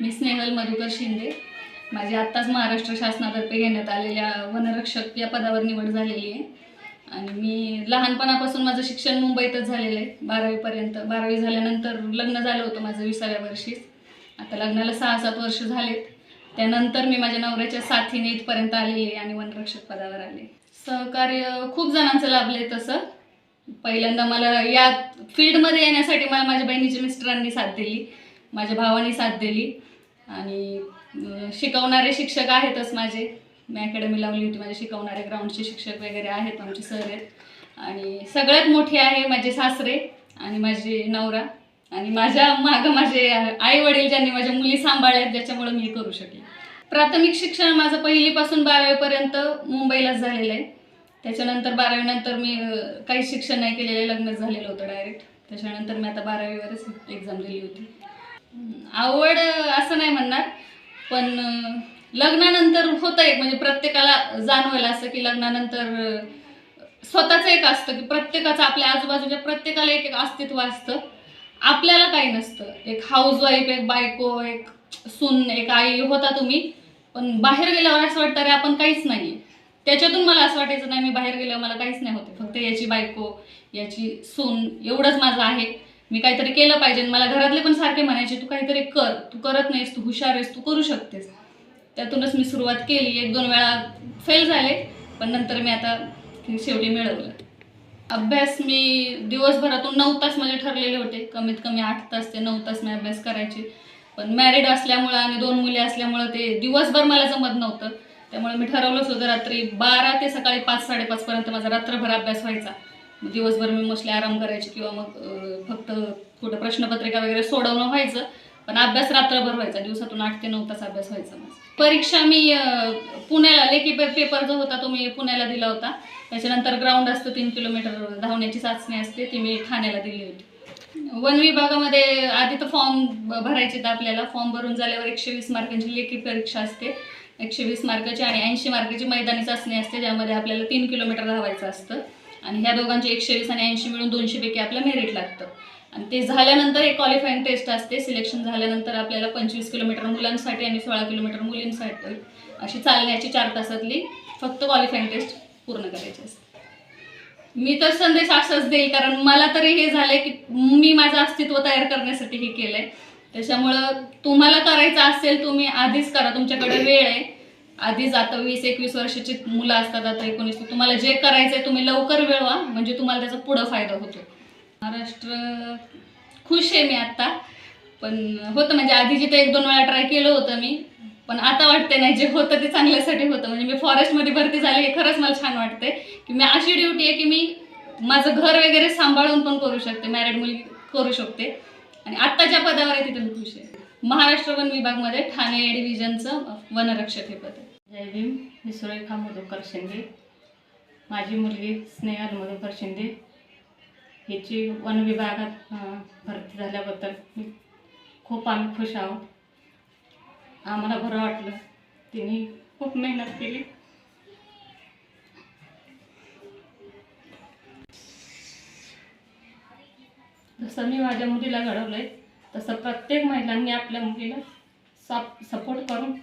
मी स्नेहल मधुकर शिंदे. माझी आत्ताच महाराष्ट्र शासनातर्फे घेण्यात आलेल्या वनरक्षक या पदावर निवड झालेली आहे. आणि मी लहानपणापासून माझं शिक्षण मुंबईतच झालेलं आहे. बारावीपर्यंत बारावी झाल्यानंतर लग्न झालं होतं माझं विसाव्या वर्षीच. आता लग्नाला सहा सात वर्ष झालेत. त्यानंतर मी माझ्या नवऱ्याच्या साथीने इथपर्यंत आलेली आहे आणि वनरक्षक पदावर आले सहकार्य खूप जणांचं लाभलं आहे तसं. पहिल्यांदा मला या फील्डमध्ये येण्यासाठी मला माझ्या बहिणीच्या मिस्टरांनी साथ दिली. माझ्या भावाने साथ दिली. आणि शिकवणारे शिक्षक आहेतच माझे. मी अकॅडमी लावली होती. माझे शिकवणारे ग्राउंडचे शिक्षक वगैरे आहेत आमचे सर आहेत. आणि सगळ्यात मोठी आहे माझे सासरे आणि माझे नवरा. आणि माझ्या मागं माझे आई वडील ज्यांनी माझ्या मुली सांभाळल्यात ज्याच्यामुळे मी करू शकले. प्राथमिक शिक्षण माझं पहिलीपासून बारावीपर्यंत मुंबईलाच झालेलं आहे. त्याच्यानंतर बारावीनंतर मी काही काहीच शिक्षण नाही केलेलं. लग्न झालेलं होतं डायरेक्ट त्याच्यानंतर मी आता बारावीवरच एक्झाम दिली होती. आवड असं नाही म्हणणार पण लग्नानंतर होतं एक म्हणजे प्रत्येकाला जाणवायला असं की लग्नानंतर स्वतःचं एक असतं की प्रत्येकाचं आपल्या आजूबाजूच्या प्रत्येकाला एक एक अस्तित्व असतं. आपल्याला काही नसतं. एक हाऊस वाईफ एक बायको एक सून एक आई होता तुम्ही पण बाहेर गेल्यावर असं वाटतं रे आपण काहीच नाही त्याच्यातून मला असं वाटायचं नाही मी बाहेर गेल्यावर मला काहीच नाही होते फक्त याची बायको याची सून एवढंच माझं आहे. मी काहीतरी केलं पाहिजे मला घरातले पण सारखे म्हणायचे तू काहीतरी कर तू करत नाहीस तू हुशार आहेस तू करू शकतेस. त्यातूनच मी सुरुवात केली. एक दोन वेळा फेल झाले पण नंतर मी आता शेवटी मिळवलं. अभ्यास मी दिवसभरातून नऊ तास माझे ठरलेले होते. कमीत कमी आठ तास ते नऊ तास मी अभ्यास करायचे. पण मॅरिड असल्यामुळं आणि दोन मुले असल्यामुळं ते दिवसभर मला जमत नव्हतं. त्यामुळे मी ठरवलंच होतं रात्री बारा ते सकाळी पाच साडेपाचपर्यंत माझा रात्रभर अभ्यास व्हायचा. दिवसभर मी मोस्टली आराम करायची किंवा मग फक्त कुठं प्रश्नपत्रिका वगैरे सोडवणं व्हायचं. पण अभ्यास रात्रभर व्हायचा. दिवसातून आठ ते नऊ तास अभ्यास व्हायचा माझा. परीक्षा मी पुण्याला लेखी पे पेपर जो होता तो मी पुण्याला दिला होता. त्याच्यानंतर ग्राउंड असतं तीन किलोमीटर धावण्याची चाचणी असते. ती मी ठाण्याला दिली होती. वन विभागामध्ये आधी तर फॉर्म भरायचे तर आपल्याला. फॉर्म भरून झाल्यावर एकशे वीस मार्कांची लेखी परीक्षा असते. एकशे वीस मार्काची आणि ऐंशी मार्काची मैदानी चाचणी असते. ज्यामध्ये आपल्याला तीन किलोमीटर धावायचं असतं. आणि ह्या दोघांचे एकशे वीस आणि ऐंशी मिळून दोनशेपैकी आपलं मेरिट लागतं. आणि ते झाल्यानंतर एक क्वालिफाईंग टेस्ट असते. सिलेक्शन झाल्यानंतर आपल्याला पंचवीस किलोमीटर मुलांसाठी आणि सोळा किलोमीटर मुलींसाठी अशी चालण्याची चार तासातली फक्त क्वालिफाईंग टेस्ट पूर्ण करायची असते. मी तर संदेश असाच देईल कारण मला तरी हे झालंय की मी माझं अस्तित्व तयार करण्यासाठी हे केलंय. त्याच्यामुळं तुम्हाला करायचं असेल तुम्ही आधीच करा. तुमच्याकडे वेळ आहे. आधीच आता वीस एकवीस वर्षाची मुलं असतात आता एकोणीस. तुम्हाला जे करायचंय तुम्ही लवकर वेळवा म्हणजे तुम्हाला त्याचा पुढं फायदा होतो. महाराष्ट्र खुश आहे मी आत्ता पण होतं म्हणजे आधी जिथे एक दोन वेळा ट्राय केलं होतं मी पण आता वाटते नाही जे होतं ते चांगल्यासाठी होतं. म्हणजे मी फॉरेस्टमध्ये भरती झाली हे खरंच मला छान वाटते की मी अशी ड्युटी आहे की मी माझं घर वगैरे सांभाळून पण करू शकते मॅरिड मुली करू शकते. आणि आत्ता ज्या पदावर आहे तिथे मी खुश आहे. महाराष्ट्र वन विभागमध्ये ठाणे डिव्हिजनचं वनरक्षक हे पद आहे. जय भीम मी सुरेखा मधुकर शिंदे. माझी मुलगी स्नेहल मधुकर शिंदे. हिची वन विभागात भरती झाल्याबद्दल मी खूप आम्ही खुश आहोत. आम्हाला बरं वाटलं. तिने खूप मेहनत केली. जसं मी माझ्या मुलीला घडवलं आहे तसं प्रत्येक महिलांनी आपल्या मुलीला सप सपोर्ट करून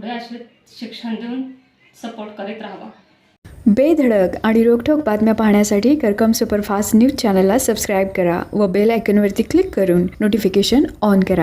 पुढे असे शिक्षण देऊन सपोर्ट करीत राहावा. बेधडक आणि रोखठोक बातम्या पाहण्यासाठी करकम सुपरफास्ट न्यूज चॅनलला सबस्क्राईब करा व बेल आयकॉनवरती क्लिक करून नोटिफिकेशन ऑन करा.